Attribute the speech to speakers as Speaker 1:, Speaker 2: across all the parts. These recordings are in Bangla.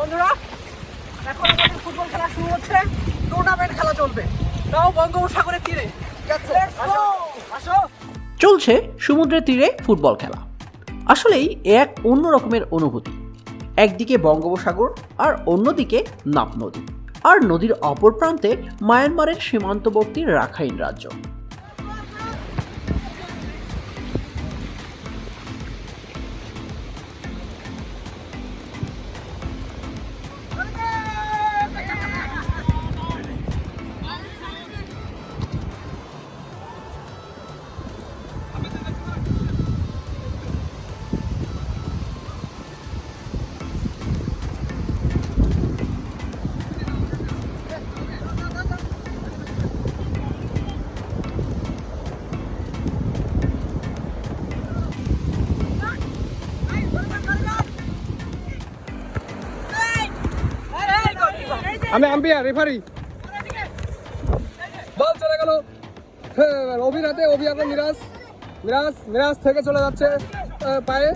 Speaker 1: বন্ধুরা এখন আমাদের ফুটবল খেলা শুরু হচ্ছে টুর্নামেন্ট খেলা চলবে। তাও বঙ্গোপসাগরের তীরে। আসো!
Speaker 2: চলছে সমুদ্রের তীরে ফুটবল খেলা। আসলেই এ এক অন্য রকমের অনুভূতি। একদিকে বঙ্গোপসাগর আর অন্যদিকে নাপ নদী। আর নদীর অপর প্রান্তে মায়ানমারের সীমান্তবর্তী রাখাইন রাজ্য।
Speaker 3: আমি আম্পিয়ার রেফারি বল চলে গেল। হ্যাঁ, অভিরাতে অভিরাতে মিরাজ। মিরাজ মিরাজ থেকে চলে যাচ্ছে পায়ে।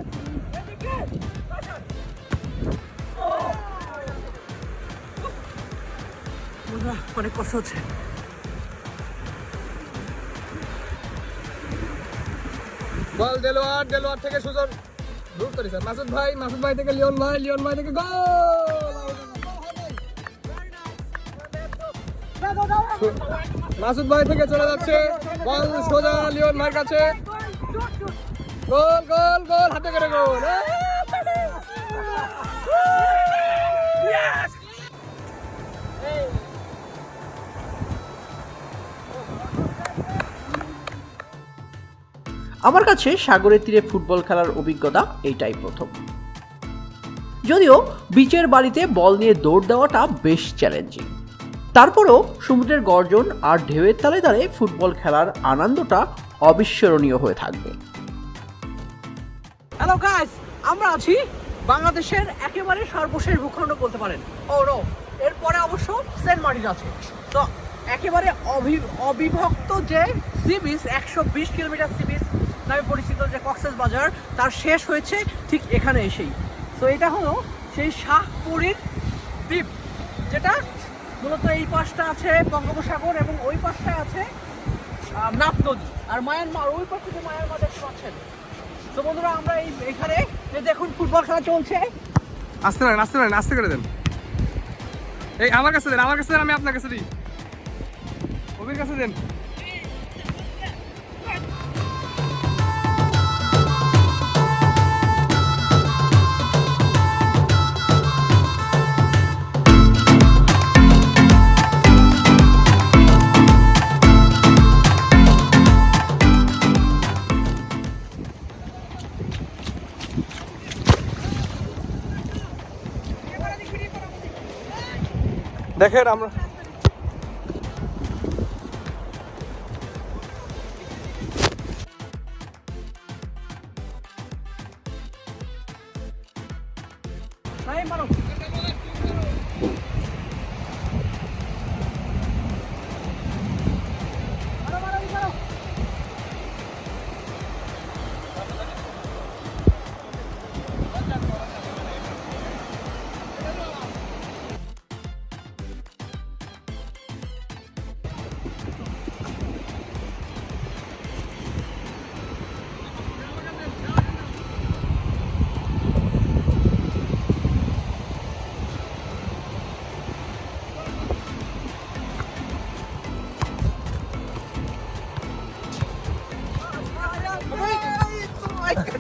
Speaker 1: অনেক কষ্ট হচ্ছে।
Speaker 3: বল দেলোয়ার দেলোয়ার থেকে সুজন। দূর করি স্যার মাসুদ ভাই মাসুদ ভাই থেকে লিওন ভাই লিওন ভাই থেকে গোল! মাসুদ ভাই থেকে চলে যাচ্ছে। বল সোজা লিওন ভাইয়ের কাছে। গোল গোল গোল, হাতে করে গোল।
Speaker 2: আমার কাছে সাগরের তীরে ফুটবল খেলার অভিজ্ঞতা এইটাই প্রথম। যদিও, বিচের বাড়িতে বল নিয়ে দৌড় দেওয়াটা বেশ চ্যালেঞ্জিং তারপরেও সমুদ্রের গর্জন আর ঢেউয়ের তালে তালে ফুটবল খেলার আনন্দটা অবিস্মরণীয় হয়ে থাকবে।
Speaker 1: হ্যালো গাইস আমরা আছি বাংলাদেশের একেবারে সর্বশেষ ভূখণ্ড বলতে পারেন। ও নো এরপরে অবশ্য সেন্ট মার্টিন আছে। তো একেবারে অবিভক্ত যে সি বিচ একশো বিশ কিলোমিটার সি বিচ নামে পরিচিত যে কক্সেস বাজার, তার শেষ হয়েছে ঠিক এখানে এসেই। তো এটা হলো সেই শাহপুরীর দ্বীপ, যেটা মূলত এই পাশটা আছে বঙ্গোপসাগর এবং ওই পাশটা আছে নাপ নদী। আর মায়ানমার ওই পাশ থেকে মায়ানমার দেখতে পাচ্ছেন। তো বন্ধুরা, আমরা এই এখানে যে দেখুন ফুটবল খেলা চলছে।
Speaker 3: আসতে পারেন আসতে পারেন আসতে করে দেন। এই আমার কাছে দেন, আমার কাছে দেন, আমি আপনার কাছে দিই। কবির কাছে দেন। দেখেন আমরা
Speaker 1: নাই মারো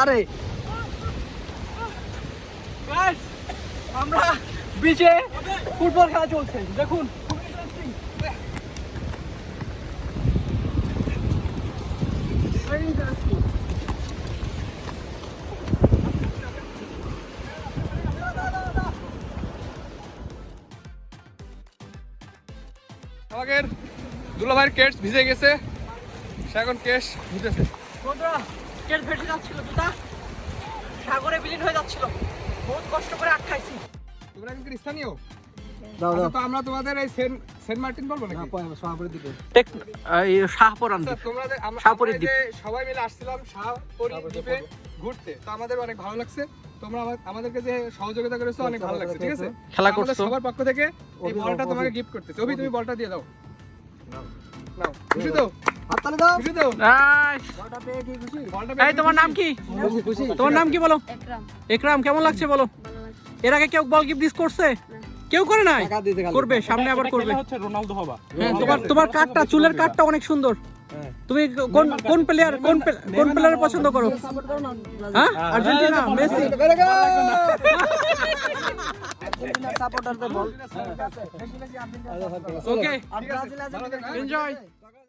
Speaker 2: আরে।
Speaker 1: আমরা বিচে ফুটবল খেলা চলছে দেখুন।
Speaker 3: দুলাভাইয়ের কেস ভিজে গেছে সে এখন
Speaker 1: কেস ভিজেছে যাচ্ছিল জুতা সাগরে বিলীন হয়ে যাচ্ছিল। বহুত কষ্ট করে আটকাইছি।
Speaker 3: তোমরা কি স্থানীয়?
Speaker 4: দাও দাও।
Speaker 3: আচ্ছা, তো আমরা তোমাদের এই সেন্ট সেন্ট মার্টিন বলব নাকি?
Speaker 4: সভাপতি দিকে।
Speaker 1: টেক শাহপুরান
Speaker 3: আচ্ছা, তোমরা যে- আমরা-
Speaker 1: শাহপরীর
Speaker 3: আমরা এই যে সবাই মিলে আসছিলাম শাহপরী দ্বীপে ঘুরতে তো আমাদের অনেক ভালো লাগছে। তোমরা আমাদেরকে যে সহযোগিতা করেছ অনেক ভালো লাগছে ঠিক আছে?
Speaker 1: খেলা করছ।
Speaker 3: সবার পক্ষ থেকে এই বলটা তোমাকে গিফট করতেছে। অভি তুমি বলটা দিয়ে দাও। নাও। খুশি তো?
Speaker 4: হাততালি দাও।
Speaker 3: খুশি তো?
Speaker 1: নাইস
Speaker 4: বলটা পেয়ে কি খুশি?
Speaker 3: বলটা
Speaker 1: এই তোমার নাম কি?
Speaker 4: খুশি
Speaker 1: তোমার নাম কি বলো?
Speaker 5: একরাম।
Speaker 1: একরাম কেমন লাগছে বলো? এর আগে কেউ বল গিফট দিস করছে? কেউ করে নাই? করবে সামনে আবার করবে।
Speaker 6: হচ্ছে রোনালদো হবা।
Speaker 1: হ্যাঁ তোমার তোমার কাটটা চুলের কাটটা অনেক সুন্দর।
Speaker 4: হ্যাঁ।
Speaker 1: তুমি কোন কোন প্লেয়ার কোন কোন প্লেয়ার পছন্দ করো? হ্যাঁ? Argentina Messi.
Speaker 4: আর্জেন্টিনা সাপোর্টারদের বল।
Speaker 1: Okay enjoy